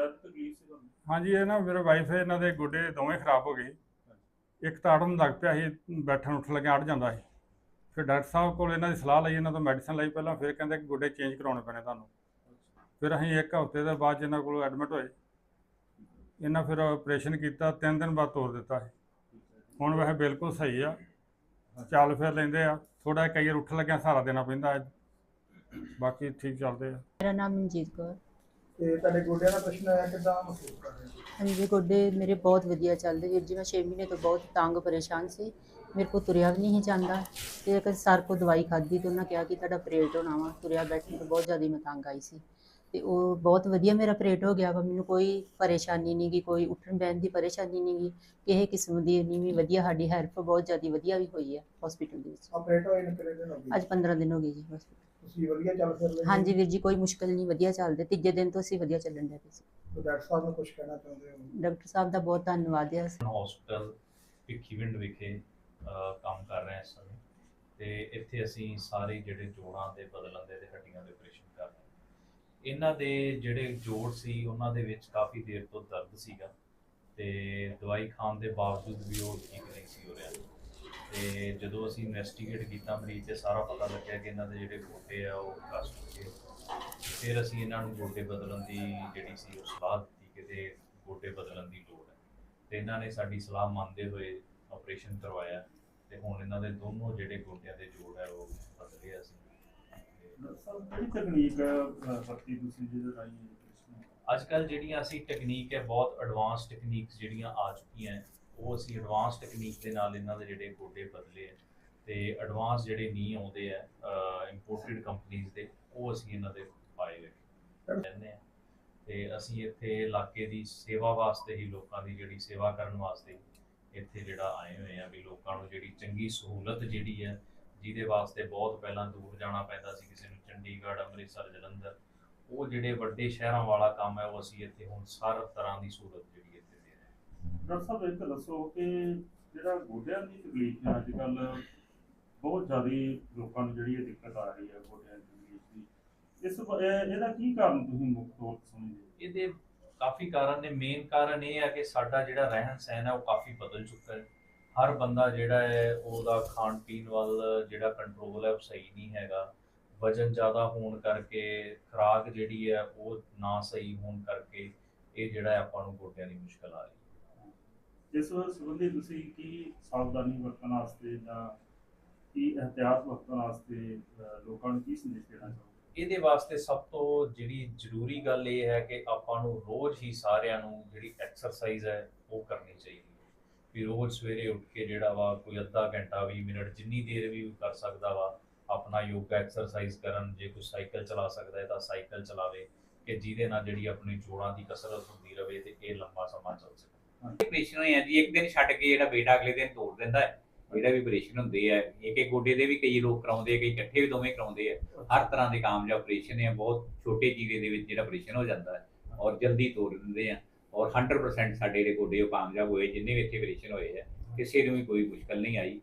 ਜ਼ਿਆਦਾ ਤਕਲੀਫ ਸੀ ਤੁਹਾਨੂੰ? ਹਾਂਜੀ ਇਹ ਨਾ ਮੇਰੇ ਵਾਈਫ ਇਹਨਾਂ ਦੇ ਗੋਡੇ ਦੋਵੇਂ ਖਰਾਬ ਹੋ ਗਏ ਇੱਕ ਤਾਂ ਅੜਨ ਲੱਗ ਪਿਆ ਸੀ ਬੈਠਣ ਉੱਠ ਲੱਗਿਆ ਅੜ ਜਾਂਦਾ ਸੀ। ਫਿਰ ਡਾਕਟਰ ਸਾਹਿਬ ਕੋਲ ਇਹਨਾਂ ਦੀ ਸਲਾਹ ਲਈ ਇਹਨਾਂ ਤੋਂ ਮੈਡੀਸਨ ਲਈ ਪਹਿਲਾਂ ਫਿਰ ਕਹਿੰਦੇ ਕਿ ਗੋਡੇ ਚੇਂਜ ਕਰਾਉਣੇ ਪੈਣੇ ਤੁਹਾਨੂੰ। ਫਿਰ ਅਸੀਂ ਇੱਕ ਹਫ਼ਤੇ ਦੇ ਬਾਅਦ 'ਚ ਇਹਨਾਂ ਕੋਲ ਐਡਮਿਟ ਹੋਏ ਇਹਨਾਂ ਫਿਰ ਆਪਰੇਸ਼ਨ ਕੀਤਾ ਤਿੰਨ ਦਿਨ ਬਾਅਦ ਤੋਰ ਦਿੱਤਾ ਸੀ। ਹੁਣ ਵੈਸੇ ਬਿਲਕੁਲ ਸਹੀ ਆ। ਚੱਲ ਫਿਰ ਲੈਂਦੇ ਆ। ਥੋੜਾ ਕਈ ਵਾਰ ਉੱਠ ਲੱਗਿਆ ਸਹਾਰਾ ਦੇਣਾ ਪੈਂਦਾ ਹੈ। ਬਾਕੀ ਠੀਕ ਚੱਲਦੇ ਆ। ਮੇਰਾ ਨਾਮ ਮਨਜੀਤ ਕੌਰ। ਤੇ ਤੁਹਾਡੇ ਗੋਡਿਆਂ ਦਾ ਪ੍ਰਸ਼ਨ ਆਇਆ ਕਿਦਾਂ ਮਹਿਸੂਸ ਕਰ ਰਹੇ ਹੋ? ਹਾਂਜੀ ਗੋਡੇ ਮੇਰੇ ਬਹੁਤ ਵਧੀਆ ਚੱਲਦੇ ਵੀਰ ਜੀ। ਮੈਂ 6 ਮਹੀਨੇ ਤੋਂ ਬਹੁਤ ਤੰਗ ਪਰੇਸ਼ਾਨ ਸੀ। ਮੇਰੇ ਕੋ ਤੁਰਿਆ ਵੀ ਨਹੀਂ ਜਾਂਦਾ ਤੇ ਇੱਕ ਸਰ ਕੋ ਦਵਾਈ ਖਾਧੀ ਤੇ ਉਹਨਾਂ ਕਿਹਾ ਕਿ ਤੁਹਾਡਾ ਆਪਰੇਟ ਹੋਣਾ ਵਾ। ਤੁਰਿਆ ਬੈਠਣ ਤੋਂ ਬਹੁਤ ਜ਼ਿਆਦਾ ਮੈਂ ਤੰਗ ਆਈ ਸੀ। ਤੇ ਉਹ ਬਹੁਤ ਵਧੀਆ ਮੇਰਾ ਆਪਰੇਟ ਹੋ ਗਿਆ ਵਾ। ਮੈਨੂੰ ਕੋਈ ਪਰੇਸ਼ਾਨੀ ਨਹੀਂ ਗੀ ਕੋਈ ਉੱਠਣ ਬਹਿਣ ਦੀ ਪਰੇਸ਼ਾਨੀ ਨਹੀਂ ਗੀ ਕਿਸੇ ਕਿਸਮ ਦੀ ਨਹੀਂ ਵੀ ਵਧੀਆ ਸਾਡੀ ਹੈਲਪ ਬਹੁਤ ਜ਼ਿਆਦਾ ਵਧੀਆ ਵੀ ਹੋਈ ਹੈ ਹਸਪੀਟਲ ਦੇ ਵਿੱਚ। ਆਪਰੇਟ ਹੋਏ ਨੇ ਕਿੰਨੇ ਦਿਨ ਹੋ ਗਏ? ਅੱਜ 15 ਦਿਨ ਹੋ ਗਏ ਜੀ hospital। ਤੁਸੀਂ ਵਧੀਆ ਚੱਲ ਫਿਰ ਰਹੇ? ਹਾਂਜੀ ਵੀਰ ਜੀ ਕੋਈ ਮੁਸ਼ਕਲ ਨਹੀਂ ਵਧੀਆ ਚੱਲਦੇ। ਤੀਜੇ ਦਿਨ ਤੋਂ ਅਸੀਂ ਵਧੀਆ ਚੱਲਣ ਦੇ ਸੀ। ਡਾਕਟਰ ਸਾਹਿਬ ਨੂੰ ਕੁਝ ਕਹਿਣਾ ਚਾਹੁੰਦੇ ਹੋ? ਡਾਕਟਰ ਸਾਹਿਬ ਦਾ ਬਹੁਤ ਧੰਨਵਾਦ ਹੈ। ਹਸਪੀਟਲ ਭਿੱਖੀਵਿੰਡ ਵਿਖੇ ਕੰਮ ਕਰ ਰਹੇ ਹਾਂ ਇਸ ਸਮੇਂ। ਤੇ ਇੱਥੇ ਅਸੀਂ ਸਾਰੇ ਜਿਹੜੇ ਜੋੜਾਂ ਦੇ ਬਦਲਣ ਦੇ ਤੇ ਹੱਡੀਆਂ ਦੇ ਆਪਰੇਸ਼ਨ ਕਰ ਰਹੇ ਹਾਂ। ਇਹਨਾਂ ਦੇ ਜਿਹੜੇ ਜੋੜ ਸੀ ਉਹਨਾਂ ਦੇ ਵਿੱਚ ਕਾਫੀ ਦੇਰ ਤੋਂ ਦਰਦ ਸੀਗਾ। ਤੇ ਦਵਾਈ ਖਾਣ ਦੇ ਬਾਵਜੂਦ ਵੀ ਉਹ ਠੀਕ ਨਹੀਂ ਸੀ ਹੋ ਰਿਹਾ। ਤੇ ਜਦੋਂ ਅਸੀਂ ਇਨਵੈਸਟੀਗੇਟ ਕੀਤਾ ਮਰੀਜ਼ ਤੇ ਸਾਰਾ ਪਤਾ ਲੱਗਿਆ ਕਿ ਇਹਨਾਂ ਦੇ ਜਿਹੜੇ ਗੋਡੇ ਆ ਉਹ ਕਸ ਚੁੱਕੇ ਫਿਰ ਅਸੀਂ ਇਹਨਾਂ ਨੂੰ ਗੋਡੇ ਬਦਲਣ ਦੀ ਜਿਹੜੀ ਸੀ ਉਹ ਸਲਾਹ ਦਿੱਤੀ ਕਿ ਤੇ ਗੋਡੇ ਬਦਲਣ ਦੀ ਲੋੜ ਹੈ। ਤੇ ਇਹਨਾਂ ਨੇ ਸਾਡੀ ਸਲਾਹ ਮੰਨਦੇ ਹੋਏ ਆਪਰੇਸ਼ਨ ਕਰਵਾਇਆ ਤੇ ਹੁਣ ਇਹਨਾਂ ਦੇ ਦੋਨੋਂ ਜਿਹੜੇ ਗੋਡਿਆਂ ਦੇ ਜੋੜ ਹੈ ਉਹ ਬਦਲੇ ਅਸੀਂ। ਤੇ ਸਰ ਕਿਹੜੀ ਤਕਨੀਕ ਅਹ, ਵਰਤੀ ਤੁਸੀਂ ਜਿਹਦੇ ਰਾਹੀਂ operation ਅੱਜ ਕੱਲ ਜਿਹੜੀਆਂ ਅਸੀਂ ਟੈਕਨੀਕ ਹੈ ਬਹੁਤ ਐਡਵਾਂਸ ਟੈਕਨੀਕਸ ਜਿਹੜੀਆਂ ਆ ਚੁੱਕੀਆਂ ਹੈ, ਉਹ ਅਸੀਂ ਐਡਵਾਂਸ ਟੈਕਨੀਕ ਦੇ ਨਾਲ ਇਹਨਾਂ ਦੇ ਜਿਹੜੇ ਗੋਡੇ ਬਦਲੇ ਹੈ ਤੇ ਐਡਵਾਂਸ ਜਿਹੜੇ ਨਹੀਂ ਆਉਂਦੇ ਆ ਇੰਪੋਰਟਡ ਕੰਪਨੀਆਂ ਦੇ, ਉਹ ਅਸੀਂ ਇਹਨਾਂ ਦੇ ਪਾਏ ਹੋਏ ਕਹਿੰਦੇ ਆ ਤੇ ਅਸੀਂ ਇੱਥੇ ਇਲਾਕੇ ਦੀ ਸੇਵਾ ਵਾਸਤੇ ਹੀ ਲੋਕਾਂ ਦੀ ਜਿਹੜੀ ਸੇਵਾ ਕਰਨ ਵਾਸਤੇ ਇੱਥੇ ਜਿਹੜਾ ਆਏ ਹੋਏ ਆ ਵੀ ਲੋਕਾਂ ਨੂੰ ਜਿਹੜੀ ਚੰਗੀ ਸਹੂਲਤ ਜਿਹੜੀ ਹੈ ਜਿਹਦੇ ਵਾਸਤੇ ਬਹੁਤ ਪਹਿਲਾਂ ਦੂਰ ਜਾਣਾ ਪੈਂਦਾ ਸੀ, ਕਿਸੇ ਨੂੰ ਚੰਡੀਗੜ੍ਹ, ਅੰਮ੍ਰਿਤਸਰ, ਜਲੰਧਰ, ਉਹ ਜਿਹੜੇ ਵੱਡੇ ਸ਼ਹਿਰਾਂ ਵਾਲਾ ਕੰਮ ਹੈ, ਉਹ ਅਸੀਂ ਇੱਥੇ ਹੁਣ ਹਰ ਤਰ੍ਹਾਂ ਦੀ ਸਹੂਲਤ ਜਿਹੜੀ ਹੈ ਡਾਕਟਰ ਸਾਹਿਬ, ਇੱਕ ਦੱਸੋ ਕਿ ਜਿਹੜਾ ਗੋਡਿਆਂ ਦੀ ਤਕਲੀਫ ਹੈ ਅੱਜ ਕੱਲ ਬਹੁਤ ਜ਼ਿਆਦਾ ਲੋਕਾਂ ਨੂੰ ਜਿਹੜੀ ਇਹ ਦਿੱਕਤ ਆ ਰਹੀ ਹੈ, ਗੋਡਿਆਂ ਦੀ ਤਕਲੀਫ ਦੀ। ਇਸ ਇਹਦਾ ਕੀ ਕਾਰਨ ਤੁਸੀਂ ਮੁੱਖ ਤੌਰ ਤੇ ਸਮਝਦੇ ਇਹਦੇ ਕਾਫੀ ਕਾਰਨ ਨੇ। ਮੇਨ ਕਾਰਨ ਇਹ ਹੈ ਕਿ ਸਾਡਾ ਜਿਹੜਾ ਰਹਿਣ ਸਹਿਣ ਹੈ, ਉਹ ਕਾਫੀ ਬਦਲ ਚੁੱਕਾ ਹੈ। ਹਰ ਬੰਦਾ ਜਿਹੜਾ ਹੈ, ਉਹਦਾ ਖਾਣ ਪੀਣ ਵੱਲ ਜਿਹੜਾ ਕੰਟਰੋਲ ਹੈ, ਉਹ ਸਹੀ ਨਹੀਂ ਹੈਗਾ। ਵਜਨ ਜ਼ਿਆਦਾ ਹੋਣ ਕਰਕੇ, ਖੁਰਾਕ ਜਿਹੜੀ ਹੈ, ਉਹ ਨਾ ਸਹੀ ਹੋਣ ਕਰਕੇ ਇਹ ਜਿਹੜਾ ਆਪਾਂ ਨੂੰ ਗੋਡਿਆਂ ਦੀ ਮੁਸ਼ਕਲ ਆ ਰਹੀ ਹੈ। ਇਸ ਸੰਬੰਧੀ ਤੁਸੀਂ ਕੀ ਸਾਵਧਾਨੀ ਵਰਤਣ ਵਾਸਤੇ ਜਾਂ ਕੀ ਇhtiyat ਵਰਤਣ ਵਾਸਤੇ ਲੋਕਾਂ ਨੂੰ ਕੀ ਸੰਦੇਸ਼ ਦੇਣਾ ਚਾਹੋਗੇ? ਇਹਦੇ ਵਾਸਤੇ ਸਭ ਤੋਂ ਜਿਹੜੀ ਜ਼ਰੂਰੀ ਗੱਲ ਇਹ ਹੈ ਕਿ ਆਪਾਂ ਨੂੰ ਰੋਜ਼ ਹੀ ਸਾਰਿਆਂ ਨੂੰ ਜਿਹੜੀ ਐਕਸਰਸਾਈਜ਼ ਹੈ, ਉਹ ਕਰਨੀ ਚਾਹੀਦੀ ਹੈ। ਵੀ ਰੋਜ਼ ਸਵੇਰੇ ਉੱਠ ਕੇ ਜਿਹੜਾ ਵਾ ਕੋਈ ਅੱਧਾ ਘੰਟਾ 20 ਮਿੰਟ ਜਿੰਨੀ ਦੇਰ ਵੀ ਕਰ ਸਕਦਾ ਵਾ, ਆਪਣਾ ਯੋਗਾ ਐਕਸਰਸਾਈਜ਼ ਕਰਨ, ਜੇ ਕੋਈ ਸਾਈਕਲ ਚਲਾ ਸਕਦਾ ਹੈ ਤਾਂ ਸਾਈਕਲ ਚਲਾਵੇ, ਕਿ ਜਿਹਦੇ ਨਾਲ ਜਿਹੜੀ ਆਪਣੇ ਜੋੜਾਂ ਦੀ ਕਸਰਤ ਹੁੰਦੀ ਰਹੇ ਤੇ ਇਹ ਲੰਬਾ ਸਮਾਂ ਚੱਲ ਸਕੇ। ਆਪਰੇਸ਼ਨ ਹੋਏ ਆ ਜੀ, ਇੱਕ ਦਿਨ ਛੱਡ ਕੇ ਜਿਹੜਾ ਬੇਟਾ ਅਗਲੇ ਦਿਨ ਤੋੜ ਦਿੰਦਾ ਹੈ। ਜਿਹੜਾ ਵੀ ਆਪਰੇਸ਼ਨ ਹੁੰਦੇ ਆ, ਇੱਕ ਇੱਕ ਗੋਡੇ ਦੇ ਵੀ ਕਈ ਲੋਕ ਕਰਾਉਂਦੇ ਆ, ਕਈ ਇਕੱਠੇ ਵੀ ਦੋਵੇਂ ਕਰਾਉਂਦੇ ਆ। ਹਰ ਤਰ੍ਹਾਂ ਦੇ ਕਾਮਯਾਬ ਆਪਰੇਸ਼ਨ ਹੈ ਬਹੁਤ ਛੋਟੇ ਚੀਰੇ ਦੇ ਵਿੱਚ ਜਿਹੜਾ ਆਪਰੇਸ਼ਨ ਹੋ ਜਾਂਦਾ ਹੈ ਔਰ ਜਲਦੀ ਤੋੜ ਦਿੰਦੇ ਆ। ਔਰ 100% ਸਾਡੇ ਜਿਹੜੇ ਗੋਡੇ ਉਹ ਕਾਮਯਾਬ ਹੋਏ, ਜਿੰਨੇ ਵੀ ਇੱਥੇ ਆਪਰੇਸ਼ਨ ਹੋਏ ਆ, ਕਿਸੇ ਨੂੰ ਵੀ ਕੋਈ ਮੁਸ਼ਕਲ ਨਹੀਂ ਆਈ।